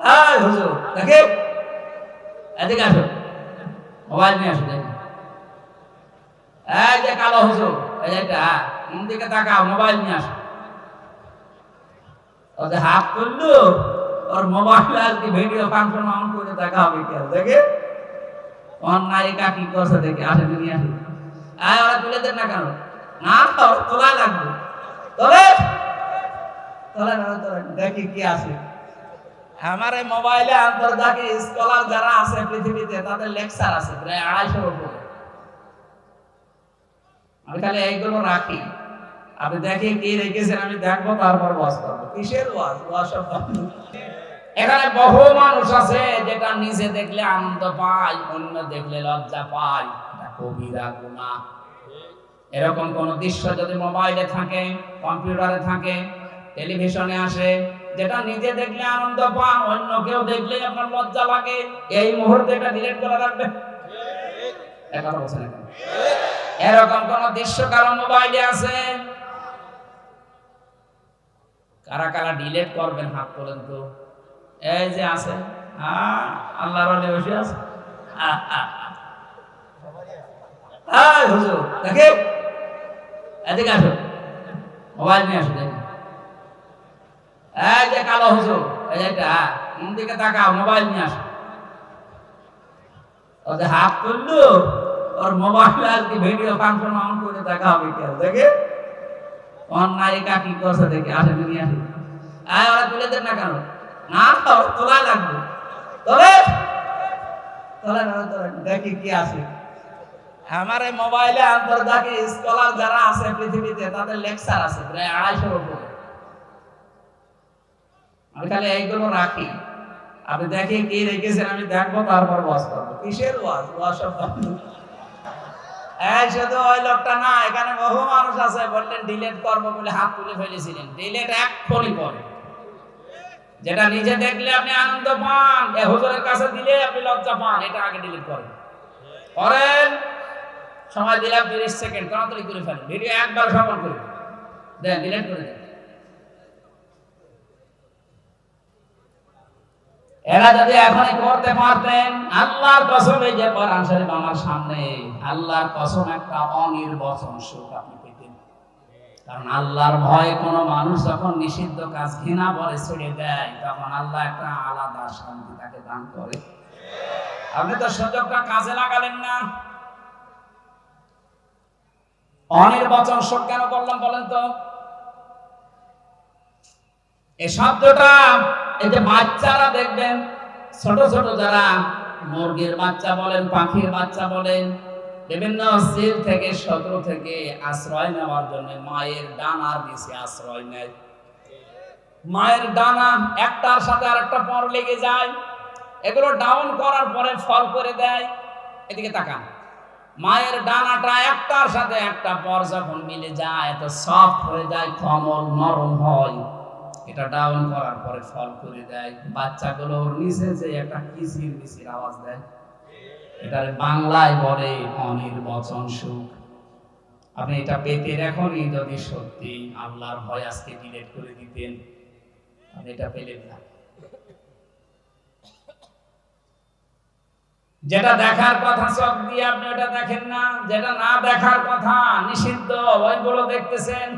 হ্যাঁ হুজুর দেখে? এদিকে আসো। মোবাইল নিয়ে আসো, দেখি। এই যে কালো হুজুর এই যে মন দিকে তাকাও, মোবাইল নিয়ে আসো। ও যে হাত করল ওর মোবাইল আর কি ভিডিও ফাংশন অন করে দেখা হবে কি? দেখে? ওর নায়িকা কি করছে দেখে? আসে, নিয়ে আসি। আয় ওরা তুলে দেন না কেন? না তোলা লাগবে। তোলে? তোলে না, তোলে দেখি কি আছে। আমার এই মোবাইলে আন্তর্জাতিক স্কলার যারা আছে পৃথিবীতে, তাদের লেকচার আছে, প্রায় আড়াইশোর উপরে। আমি খালি এইগুলো রাখি। আপনি দেখি কি রেখেছেন, আমি দেখব, তারপর ওয়াজ করব। কিসের ওয়াজ? ওয়াজ এখানে বহু মানুষ আছে যেটা নিজে দেখলে আনন্দ পায়, অন্য দেখলে লজ্জা পায়। কবিরা গুণা। এরকম কোন দৃশ্য যদি মোবাইলে থাকে, কম্পিউটারে থাকে, টেলিভিশনে আসে যেটা নিজে দেখলে আনন্দ পান অন্য কেউ দেখলে আপনার লজ্জা লাগে, এই মুহূর্তে এটা ডিলিট করে রাখবে। এরকম কোন দৃশ্য কারও মোবাইলে আছে? কারা কারা ডিলেট করবেন হাত তোলেন তো। এই যে আছে। হ্যাঁ আল্লাহর বসে আছে। দেখে এদিকে আসো মোবাইল নিয়ে আসো যে কালো হুজুর, এই যে দিকে তাকাও মোবাইল নিয়ে হাত মোবাইল ভিডিও দেখা? কি করছে কেন? না তোলা লাগবে। না দেখি আছে। আমার এই মোবাইলে আন্তর্জাতিক স্কলার যারা আছে পৃথিবীতে, তাদের লেকচার আছে, প্রায় আড়াইশোর উপরে। আমি খালি এইগুলো রাখি। আপনি দেখি কি রেখেছেন, আমি দেখব, তারপর ওয়াজ করব। কিসের ওয়াজ? ওয়াজ শুধু ওই লোকটা না, এখানে বহু মানুষ আছে, বললেন ডিলেট করব বলে হাত তুলে ফেলেছিলেন। ডিলেট করে যেটা নিজে দেখলে আপনি আনন্দ পান, এ হুজুরের কাছে দিলে আপনি লজ্জা পান, এটা আগে ডিলিট করেন। করেন, সময় দিলাম তিরিশ সেকেন্ড, তাড়াতাড়ি করে ফেলেন। ভিডিও একবার সফল করে। দেন ডিলিট করে দেন। এরা যদি এখনই করতে পারতেন, আল্লাহর কসম এই যে কোরআন শরীফ আমার সামনে, আল্লাহর কসম একটা অনির্বচন সুখ আপনি পেতেন। কারণ আল্লাহর ভয়ে কোনো মানুষ যখন নিষিদ্ধ কাজ ঘৃণা বলে ছেড়ে দেয়, তখন আল্লাহ একটা আলাদা শান্তি তাকে দান করে। আপনি তো সুযোগটা কাজে লাগালেন না। অনির্বচন শোক কেন করলাম বলেন তো? এই শব্দটা এই যে বাচ্চারা দেখবেন, ছোট ছোট যারা মুরগির বাচ্চা বলেন, পাখির বাচ্চা বলেন, বিভিন্ন সিল থেকে, শত্রু থেকে আশ্রয় নেওয়ার জন্য মায়ের ডানার নিচে আশ্রয় নেয়। মায়ের ডানা একটার সাথে আরেকটা পর লেগে যায়, এগুলো ডাউন করার পরে ফল করে দেয়। এদিকে তাকান, মায়ের ডানাটা একটার সাথে একটা পর যখন মিলে যায়, এত সফট হয়ে যায়, কমল নরম হয়। এটা ডাউন করার পরে ফল করে দেয়। বাচ্চাগুলো নিচে যে একটা কিচির মিচির আওয়াজ দেয়। এটার বাংলায় বলে, অনির্বচন সুখ। আপনি এটা পেতে এখনই যদি সত্যি আল্লাহর ভয় আজকে ডিলেট করে দিতেন। আপনি এটা পেলেন না। যেটা দেখার কথা, চোখ দিয়ে আপনি ওটা দেখেন না। যেটা না দেখার কথা, নিষিদ্ধ, ওইগুলো দেখতেছেন।